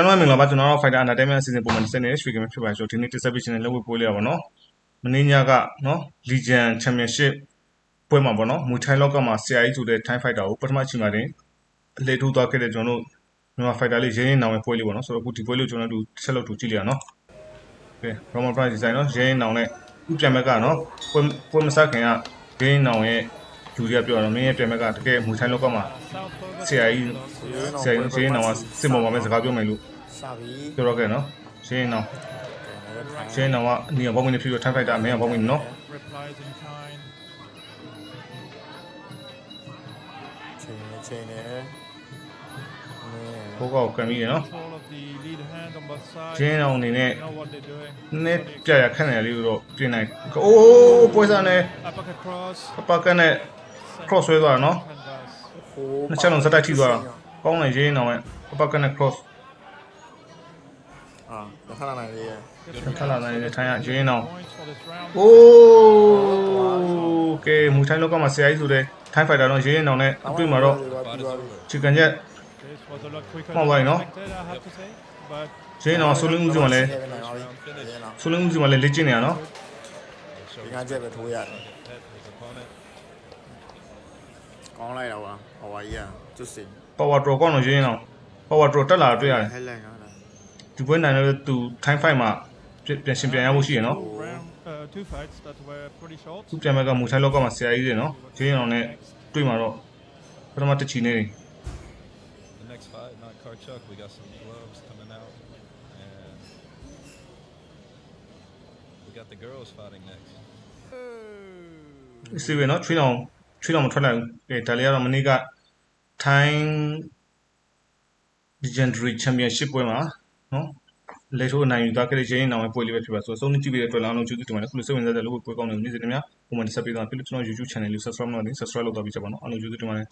ကျွန်တော်မင်္ဂလာပါကျွန်တော်တို့ Fighter Entertainment အစီအစဉ်ပုံမှန်တစ်စက်နဲ့ရွှေကင်ဖြစ်ပါဆိုဒီနေ့ distribution နဲ့လုပ်ဝေပွဲလေးရပါတော့မင်းညကနော် Legion Championship ပွဲမှာပေါ့နော်မူထိုင်းလောက်ကမှာ CIE ဆိုတဲ့ Time Fighter ကိုပထမချိန်မှာတင်အလေထိုးသွားခဲ့တဲ့ကျွန်တော်တို့မြန်မာ Fighter လေးရင်းရင်းနောင်ရဲ့ပွဲလေးပေါ့နော်ဆိုတော့အခုဒီပွဲလေးကိုကျွန်တော်တို့တစ်ချက်လောက်တူကြည့်လိုက်ရအောင်နော်ကဲ Roman Price Design နော်ရင်းရင်းနောင်နဲ့ဥပြန်မဲ့ကနော်ပွဲပွဲမစခင်ကရင်းရင်းနောင်ရဲ့ လူတွေကပြောတော့မင်းရဲ့ပြန်မဲ့ကတကယ်မူထိုင်းလောက်ကမှာ CIE ဆရာကြီးရင်းနောင်ကစစ်မော်မှာပဲစကားပြောမယ်လို့စပြီပြောတော့ခဲ့နော်ရှင်းအောင်ရှင်းအောင်ကအနီဘောင်းမင်းဖြစ်ပြီးထိုင်းဖိုက်တာအမေဘောင်းမင်းနော် replies in kind. ချိန်နေချိန်နေနေဘိုးကောက်ကန်ပြီးရနော် Control of the lead hand on both sides. ရှင်းအောင်အနေနဲ့ Know what they're doing. နည်းပြရခက်နေရလေးကိုတော့ပြင်နိုင်အိုးပွဲစားနဲ့ Uppercut cross. အပကန်နဲ့ cross ဆွဲသွားတာနော် Canvas. ဟိုးနှစ်ချက်လုံးစက်တိုက်ထိသွားတာကောင်းတယ်ရှင်းအောင်ရဲ့အပကန်နဲ့ cross အာလက်ထလာနိုင်လေးရဲ့ထလာနိုင်တဲ့ထိုင်းကရှင်းအောင် Points for this round. အိုးကဲမူထိုင်းလောက်ကမှာဆရာကြီးဆိုတဲ့ထိုင်းဖိုက်တာတော့ရှင်းအောင်နဲ့အတွေ့မှာတော့ချီကန်ချက် This was a lot quicker Come on, than boy, no? expected, I have to say. But ရှင်းအောင်ဆူလင်းဦးစီမှာလဲဒီဆူလင်းဦးစီမှာလဲလေ့ကျင့်နေရနော်ငါချက်ပဲထိုးရတယ် ကောင်းလိုက်တော့ပါဟိုဝါကြီးอ่ะကျွတ်စင် power draw ကောင်းတော့ရှင်းအောင် power draw တက်လာတာတွေ့ရတယ်ဟဲလိုက်နော်ဒီပွဲနိုင်တော့သူ time fight မှာပြန်ရှင်ပြန်ရဖို့ရှိရနော် two round, uh, two fights that were pretty short. သူပြန်မဲ့ကမူထိုင်းလောက်ကမှာဆရာကြီးတွေနော်ဂျင်းအောင်နဲ့တွေ့မှာတော့ပထမတစ်ချီနေတယ် The next fight, not Karchuk, we got some gloves coming out. And we got the girls fighting next. စီပဲနော်ချွေးအောင် ချွေးအောင်မထွက်လိုက်ဘူးအဲဒါလေးကတော့မနေ့က time legendary championship ပွဲမှာနော်လေထိုးနိုင်ယူသွားခဲ့တဲ့ဂျင်းအောင်ရဲ့ပွဲလေးပဲဖြစ်ပါဆိုတော့စုံနေကြည့်ပြီးတဲ့အတွက်လည်းအားလုံးကျေးဇူးတင်ပါတယ်ခုလိုစိတ်ဝင်စားတဲ့လူကိုပွဲကောင်းတဲ့နေ့စဉ်တည်းများပုံမှန်တက်ဆက်ပေးသွားပြီလို့ကျွန်တော် YouTube channel လေး subscribe လုပ်နေ subscribe လုပ်တော့ပြီးချက်ပါနော်အားလုံးကျေးဇူးတင်ပါတယ်